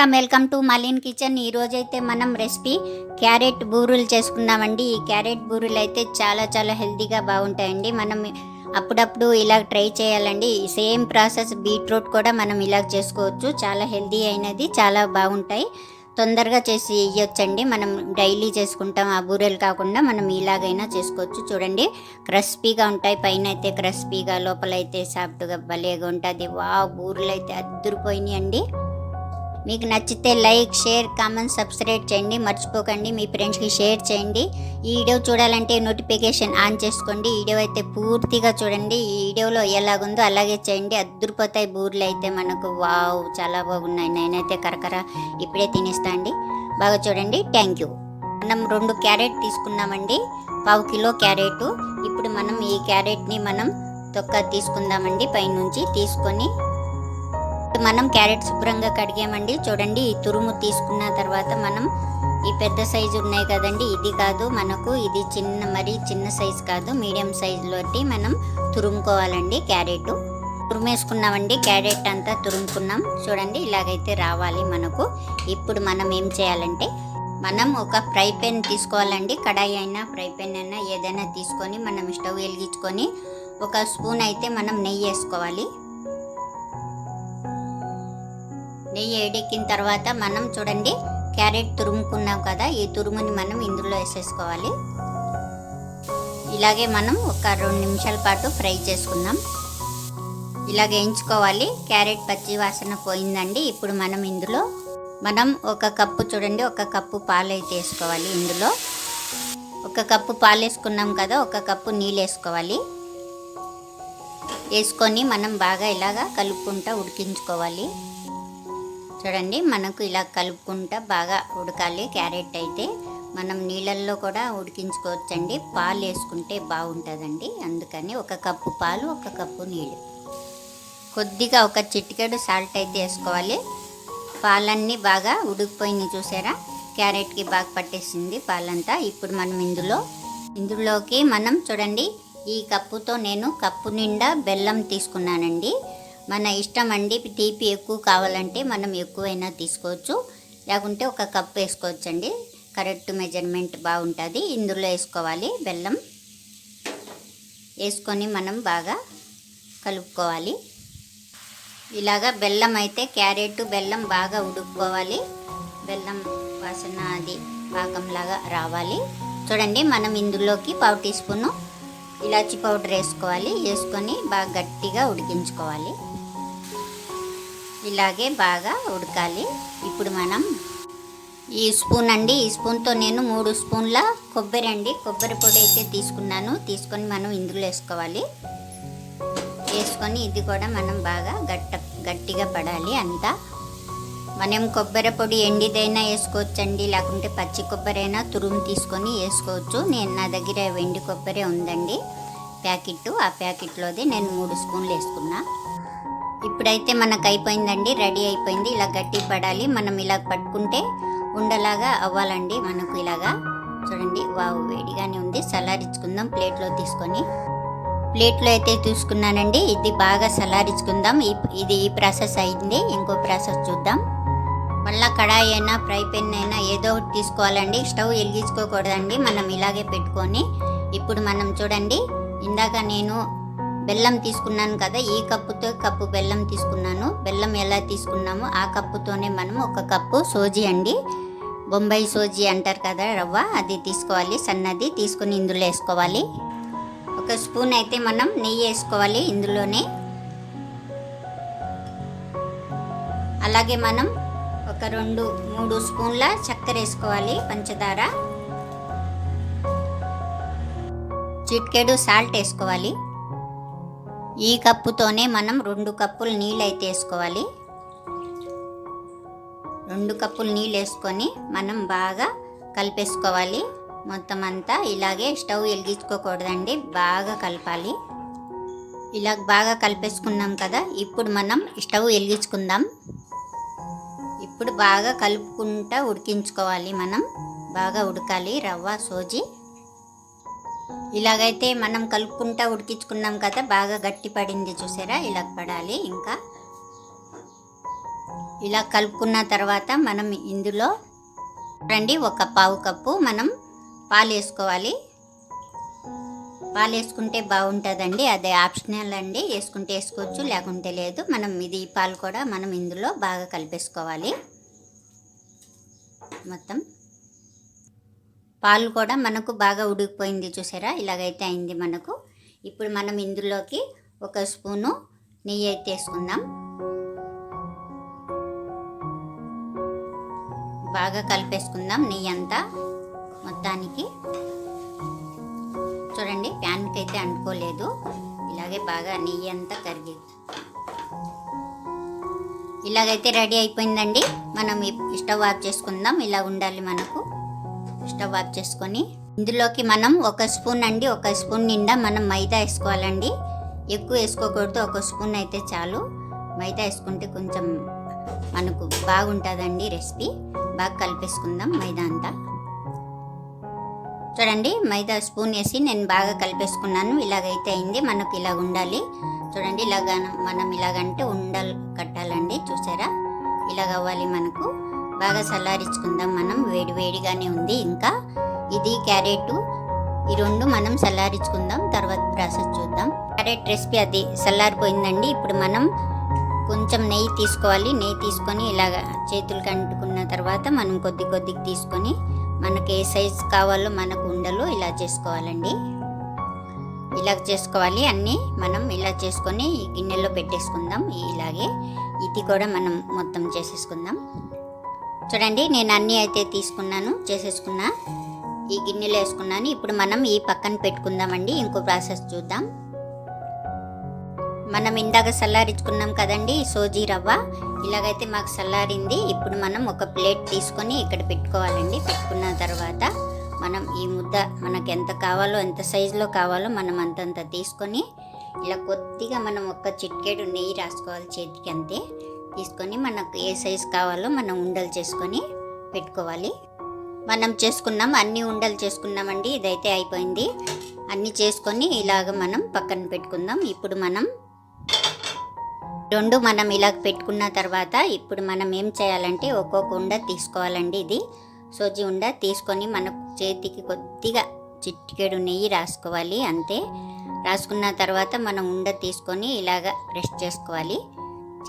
Welcome welcome to Malin kitchen. ఈరోజైతే మనం recipe carrot బూరులు చేసుకుందామండి. ఈ క్యారెట్ బూరులు అయితే చాలా చాలా హెల్తీగా బాగుంటాయండి. మనం అప్పుడప్పుడు ఇలా ట్రై చేయాలండి. సేమ్ ప్రాసెస్ బీట్రూట్ కూడా మనం ఇలా చేసుకోవచ్చు. చాలా హెల్తీ అయినది చాలా బాగుంటాయి. తొందరగా చేసి ఇవ్వచ్చండి మనం డైలీ చేసుకుంటాం ఆ బూరెలు కాకుండా మనం ఇలాగైనా చేసుకోవచ్చు. చూడండి క్రస్పీగా ఉంటాయి. పైన అయితే క్రస్పీగా లోపల అయితే సాఫ్ట్గా భలేగా ఉంటుంది. వా బూరెలు అయితే అద్దరిపోయినాయి అండి మీకు నచ్చితే లైక్ షేర్ కామెంట్ సబ్స్క్రైబ్ చేయండి. మర్చిపోకండి. మీ ఫ్రెండ్స్కి షేర్ చేయండి. ఈ వీడియో చూడాలంటే నోటిఫికేషన్ ఆన్ చేసుకోండి. వీడియో అయితే పూర్తిగా చూడండి. ఈ వీడియోలో ఎలాగుందో అలాగే చేయండి. అద్దరిపోతాయి బూర్లు అయితే మనకు. వావ్ చాలా బాగున్నాయి. నేనైతే కరకర ఇప్పుడే తినేస్తా అండి. బాగా చూడండి. థ్యాంక్ యూ మనం రెండు క్యారెట్ తీసుకున్నామండి పావు కిలో క్యారెట్. ఇప్పుడు మనం ఈ క్యారెట్ని మనం తొక్క తీసుకుందామండి. పైనుంచి తీసుకొని మనం క్యారెట్ శుభ్రంగా కడిగామండి. చూడండి ఈ తురుము తీసుకున్న తర్వాత మనం ఈ పెద్ద సైజు ఉన్నాయి కదండి. ఇది కాదు మనకు ఇది చిన్న మరి చిన్న సైజు కాదు. మీడియం సైజులోటి మనం తురుముకోవాలండి క్యారెట్. తురుమేసుకున్నామండి క్యారెట్ అంతా తురుముకున్నాం. చూడండి ఇలాగైతే రావాలి మనకు. ఇప్పుడు మనం ఏం చేయాలంటే మనం ఒక ఫ్రై పెన్ తీసుకోవాలండి. కడాయి అయినా ఫ్రై పెన్ అయినా ఏదైనా తీసుకొని మనం స్టవ్ వెలిగించుకొని ఒక స్పూన్ అయితే మనం నెయ్యి వేసుకోవాలి. నెయ్యి వేడెక్కిన తర్వాత మనం చూడండి క్యారెట్ తురుముకున్నాం కదా ఈ తురుముని మనం ఇందులో వేసేసుకోవాలి. ఇలాగే మనం ఒక రెండు నిమిషాల పాటు ఫ్రై చేసుకుందాం. ఇలాగ వేయించుకోవాలి. క్యారెట్ పచ్చి వాసన పోయిందండి. ఇప్పుడు మనం ఇందులో మనం ఒక కప్పు చూడండి ఒక కప్పు పాలు అయితే వేసుకోవాలి ఇందులో. ఒక కప్పు పాలు వేసుకున్నాం కదా ఒక కప్పు నీళ్ళు వేసుకోవాలి. వేసుకొని మనం బాగా ఇలాగా కలుపుకుంటా ఉడికించుకోవాలి. చూడండి మనకు ఇలా కలుపుకుంటా బాగా ఉడకాలి క్యారెట్ అయితే. మనం నీళ్ళల్లో కూడా ఉడికించుకోవచ్చండి. పాలు వేసుకుంటే బాగుంటుందండి. అందుకని ఒక కప్పు పాలు ఒక కప్పు నీళ్ళు. కొద్దిగా ఒక చిటికెడు సాల్ట్ అయితే వేసుకోవాలి. పాలన్నీ బాగా ఉడికిపోయింది చూసారా? క్యారెట్కి బాగా పట్టేసింది పాలంతా. ఇప్పుడు మనం ఇందులో ఇందులోకి మనం చూడండి ఈ కప్పుతో నేను కప్పు నిండా బెల్లం తీసుకున్నానండి. మన ఇష్టం అండి తీపి ఎక్కువ కావాలంటే మనం ఎక్కువైనా తీసుకోవచ్చు. లేకుంటే ఒక కప్ వేసుకోవచ్చండి. కరెక్ట్ మెజర్మెంట్ బాగుంటుంది. ఇందులో వేసుకోవాలి బెల్లం. వేసుకొని మనం బాగా కలుపుకోవాలి. ఇలాగా బెల్లం అయితే క్యారెట్ బెల్లం బాగా ఉడుక్కోవాలి. బెల్లం వాసన అది పాకంలాగా రావాలి. చూడండి మనం ఇందులోకి పావు టీ స్పూను ఇలాచి పౌడర్ వేసుకోవాలి. వేసుకొని బాగా గట్టిగా ఉడికించుకోవాలి. ఇలాగే బాగా ఉడకాలి. ఇప్పుడు మనం ఈ స్పూన్ అండి ఈ స్పూన్తో నేను మూడు స్పూన్ల కొబ్బరి అండి. కొబ్బరి పొడి అయితే తీసుకున్నాను. తీసుకొని మనం ఇందులో వేసుకోవాలి. వేసుకొని ఇది కూడా మనం బాగా గట్ట గట్టిగా పడాలి అంతా. మనం కొబ్బరి పొడి ఎండిదైనా వేసుకోవచ్చండి. లేకుంటే పచ్చి కొబ్బరి అయినా తురుము తీసుకొని వేసుకోవచ్చు. నేను నా దగ్గర వెండి కొబ్బరి ఉందండి. ప్యాకెట్ ఆ ప్యాకెట్లోది నేను మూడు స్పూన్లు వేసుకున్నా. ఇప్పుడైతే మనకు అయిపోయిందండి రెడీ అయిపోయింది. ఇలా గట్టి పడాలి. మనం ఇలా పట్టుకుంటే ఉండలాగా అవ్వాలండి మనకు ఇలాగా. చూడండి వావ్ వేడిగానే ఉంది. సలారించుకుందాం ప్లేట్లో తీసుకొని. ప్లేట్లో అయితే తీసుకున్నానండి. ఇది బాగా సలారించుకుందాం ఈ- ఇది ఈ ప్రాసెస్ అయింది. ఇంకో ప్రాసెస్ చూద్దాం. మళ్ళీ కడాయి అయినా ఫ్రై పెన్ అయినా ఏదో ఒకటి తీసుకోవాలండి. స్టవ్ వెలిగించుకోకూడదండి. మనం ఇలాగే పెట్టుకొని. ఇప్పుడు మనం చూడండి ఇందాక నేను బెల్లం తీసుకున్నాను కదా ఈ కప్పుతో కప్పు బెల్లం తీసుకున్నాను. బెల్లం ఎలా తీసుకున్నామో ఆ కప్పుతోనే మనం ఒక కప్పు సోజీ అండి. బొంబాయి సోజీ అంటారు కదా రవ్వ అది తీసుకోవాలి సన్నది తీసుకుని ఇందులో వేసుకోవాలి. ఒక స్పూన్ అయితే మనం నెయ్యి వేసుకోవాలి ఇందులోనే. అలాగే మనం ఒక రెండు మూడు స్పూన్ల చక్కెర వేసుకోవాలి పంచదార. చిట్కెడు సాల్ట్ వేసుకోవాలి. ఈ కప్పుతోనే మనం రెండు కప్పులు నీళ్ళు అయితే వేసుకోవాలి. రెండు కప్పులు నీళ్ళు వేసుకొని మనం బాగా కలిపేసుకోవాలి. మొత్తం అంతా ఇలాగే స్టవ్ వెలిగించుకోకూడదండి బాగా కలపాలి. ఇలా బాగా కలిపేసుకున్నాం కదా ఇప్పుడు మనం స్టవ్ వెలిగించుకుందాం. ఇప్పుడు బాగా కలుపుకుంటా ఉడికించుకోవాలి మనం బాగా ఉడకాలి రవ్వ సోజీ. ఇలాగైతే మనం కలుపుకుంటా ఉడికించుకున్నాం కదా బాగా గట్టి పడింది చూసారా? ఇలా పడాలి ఇంకా. ఇలా కలుపుకున్న తర్వాత మనం ఇందులో రండి ఒక పావు కప్పు మనం పాలు వేసుకోవాలి. పాలు వేసుకుంటే బాగుంటుందండి అదే ఆప్షనల్ అండి. వేసుకుంటే వేసుకోవచ్చు లేకుంటే లేదు. మనం ఇది పాలు కూడా మనం ఇందులో బాగా కలిపేసుకోవాలి. మొత్తం పాలు కూడా మనకు బాగా ఉడికిపోయింది చూసారా? ఇలాగైతే అయింది మనకు. ఇప్పుడు మనం ఇందులోకి ఒక స్పూను నెయ్యి అయితే వేసుకుందాం. బాగా కలిపేసుకుందాం నెయ్యి అంతా మొత్తానికి. చూడండి ప్యాన్కి అయితే అంటుకోలేదు. ఇలాగే బాగా నెయ్యి అంతా కరిగి ఇలాగైతే రెడీ అయిపోయిందండి. మనం ఈ స్టవ్ ఆఫ్ చేసుకుందాం. ఇలా ఉండాలి మనకు. స్టవ్ ఆఫ్ చేసుకొని ఇందులోకి మనం ఒక స్పూన్ అండి ఒక స్పూన్ నిండా మనం మైదా వేసుకోవాలండి. ఎక్కువ వేసుకోకూడదు ఒక స్పూన్ అయితే చాలు. మైదా వేసుకుంటే కొంచెం మనకు బాగుంటుందండి రెసిపీ. బాగా కలిపేసుకుందాం మైదా అంతా. చూడండి మైదా స్పూన్ వేసి నేను బాగా కలిపేసుకున్నాను. ఇలాగైతే అయింది మనకు ఇలాగ ఉండాలి. చూడండి ఇలాగ మనం ఇలాగంటే ఉండలు కట్టాలండి చూసారా? ఇలాగ అవ్వాలి మనకు. బాగా చల్లారించుకుందాం. మనం వేడి వేడిగానే ఉంది. ఇంకా ఇది క్యారెట్. ఈ రెండు మనం చల్లారించుకుందాం. తర్వాత ప్రాసెస్ చూద్దాం. క్యారెట్ రెసిపీ అది చల్లారిపోయిందండి. ఇప్పుడు మనం కొంచెం నెయ్యి తీసుకోవాలి. నెయ్యి తీసుకొని ఇలాగ చేతులకు అంటుకున్న తర్వాత మనం కొద్ది కొద్దిగా తీసుకొని మనకి ఏ సైజ్ కావాలో మనకు ఉండలు ఇలా చేసుకోవాలండి. ఇలా చేసుకోవాలి. అన్నీ మనం ఇలా చేసుకొని గిన్నెలో పెట్టేసుకుందాం. ఇలాగే ఇది కూడా మనం మొత్తం చేసేసుకుందాం. చూడండి నేను అన్నీ అయితే తీసుకున్నాను చేసేసుకున్నా. ఈ గిన్నెలో వేసుకున్నాను. ఇప్పుడు మనం ఈ పక్కన పెట్టుకుందామండి ఇంకో ప్రాసెస్ చూద్దాం. మనం ఇందాక చల్లారించుకున్నాం కదండి సోజీ రవ్వ. ఇలాగైతే మాకు చల్లారింది ఇప్పుడు మనం ఒక ప్లేట్ తీసుకొని ఇక్కడ పెట్టుకోవాలండి. పెట్టుకున్న తర్వాత మనం ఈ ముద్ద మనకు ఎంత కావాలో ఎంత సైజులో కావాలో మనం అంతంత తీసుకొని ఇలా కొద్దిగా మనం ఒక చిట్కేడు నెయ్యి రాసుకోవాలి చేతికి అంతే. తీసుకొని మనకు ఏ సైజు కావాలో మనం ఉండలు చేసుకొని పెట్టుకోవాలి. మనం చేసుకున్నాం అన్ని ఉండలు చేసుకున్నామండి ఇదైతే అయిపోయింది. అన్నీ చేసుకొని ఇలాగ మనం పక్కన పెట్టుకుందాం. ఇప్పుడు మనం రెండు మనం ఇలా పెట్టుకున్న తర్వాత ఇప్పుడు మనం ఏం చేయాలంటే ఒక్కొక్క ఉండ తీసుకోవాలండి ఇది. సోజీ ఉండ తీసుకొని మన చేతికి కొద్దిగా చిట్టికేడు నెయ్యి రాసుకోవాలి అంతే. రాసుకున్న తర్వాత మనం ఉండ తీసుకొని ఇలాగ ప్రెస్ చేసుకోవాలి.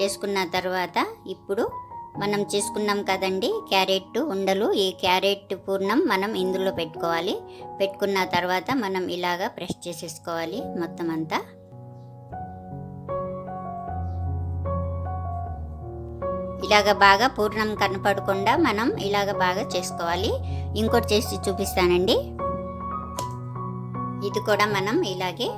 చేసుకున్న తర్వాత ఇప్పుడు మనం చేసుకున్నాం కదండి క్యారెట్ ఉండలు. ఈ క్యారెట్ పూర్ణం మనం ఇందులో పెట్టుకోవాలి. పెట్టుకున్న తర్వాత మనం ఇలాగా ప్రెస్ చేసేసుకోవాలి మొత్తం అంతా. ఇలాగ బాగా పూర్ణం కనపడకుండా మనం ఇలాగ బాగా చేసుకోవాలి. ఇంకోటి చేసి చూపిస్తానండి. ఇది కూడా మనం ఇలాగే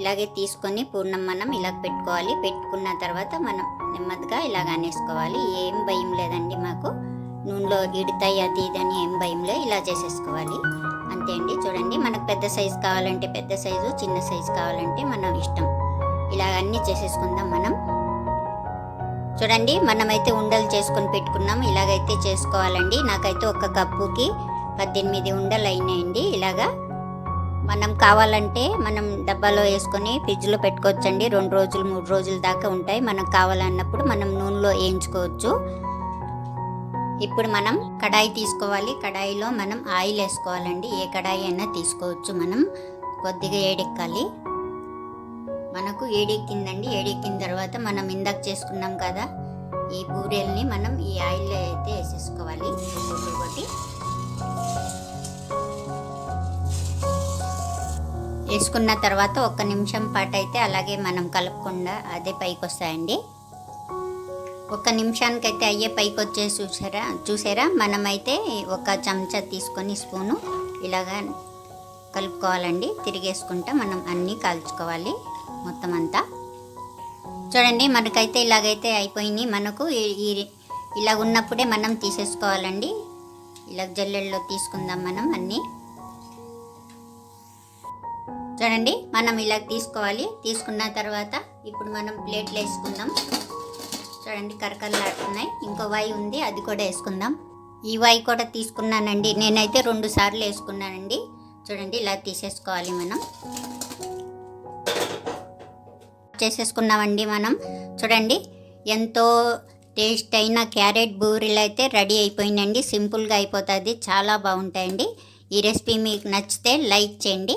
ఇలాగే తీసుకొని పూర్ణం మనం ఇలా పెట్టుకోవాలి. పెట్టుకున్న తర్వాత మనం నెమ్మదిగా ఇలాగ అనేసుకోవాలి. ఏం భయం లేదండి మాకు. నూనెలో ఇడతాయి అది ఇది అని ఏం భయం లేదు. ఇలా చేసేసుకోవాలి. అంతే అండి. చూడండి మనకు పెద్ద సైజు కావాలంటే పెద్ద సైజు చిన్న సైజు కావాలంటే మనం ఇష్టం. ఇలాగ అన్నీ చేసేసుకుందాం మనం. చూడండి మనమైతే ఉండలు చేసుకొని పెట్టుకున్నాం ఇలాగైతే చేసుకోవాలండి. నాకైతే ఒక కప్పుకి పద్దెనిమిది ఉండలు అయినాయండి. ఇలాగా మనం కావాలంటే మనం డబ్బాలో వేసుకొని ఫ్రిడ్జ్లో పెట్టుకోవచ్చండి. రెండు రోజులు మూడు రోజుల దాకా ఉంటాయి. మనకు కావాలన్నప్పుడు మనం నూనెలో వేయించుకోవచ్చు. ఇప్పుడు మనం కడాయి తీసుకోవాలి. కడాయిలో మనం ఆయిల్ వేసుకోవాలండి. ఏ కడాయి అయినా తీసుకోవచ్చు మనం. కొద్దిగా ఏడెక్కాలి. మనకు ఏడెక్కిందండి. ఏడెక్కిన తర్వాత మనం ఇందాక చేసుకున్నాం కదా ఈ బూరెల్ని మనం ఈ ఆయిల్లో అయితే వేసేసుకోవాలి. ఒకటి వేసుకున్న తర్వాత ఒక్క నిమిషం పాటు అయితే అలాగే మనం కలపకుండా అదే పైకి వస్తాయండి ఒక నిమిషానికైతే అయ్యే పైకి వచ్చే చూసారా? చూసారా? మనమైతే ఒక చెంచా తీసుకొని స్పూను ఇలాగా కలుపుకోవాలండి. తిరిగేసుకుంటా మనం అన్నీ కాల్చుకోవాలి మొత్తం అంతా. చూడండి మనకైతే ఇలాగైతే అయిపోయినాయి. మనకు ఈ- ఈ ఇలా ఉన్నప్పుడే మనం తీసేసుకోవాలండి. ఇలా జల్లెల్లో తీసుకుందాం మనం అన్నీ. చూడండి మనం ఇలా తీసుకోవాలి. తీసుకున్న తర్వాత ఇప్పుడు మనం ప్లేట్లు వేసుకుందాం. చూడండి కరకరలాడుతున్నాయి. ఇంకో వై ఉంది అది కూడా వేసుకుందాం. ఈ వై కూడా తీసుకున్నానండి. నేనైతే రెండు సార్లు వేసుకున్నానండి. చూడండి ఇలా తీసేసుకోవాలి మనం. చేసేసుకున్నామండి మనం. చూడండి ఎంతో టేస్ట్ అయిన క్యారెట్ బూరెలు అయితే రెడీ అయిపోయిందండి సింపుల్గా అయిపోతుంది. చాలా బాగుంటాయండి. ఈ రెసిపీ మీకు నచ్చితే లైక్ చేయండి.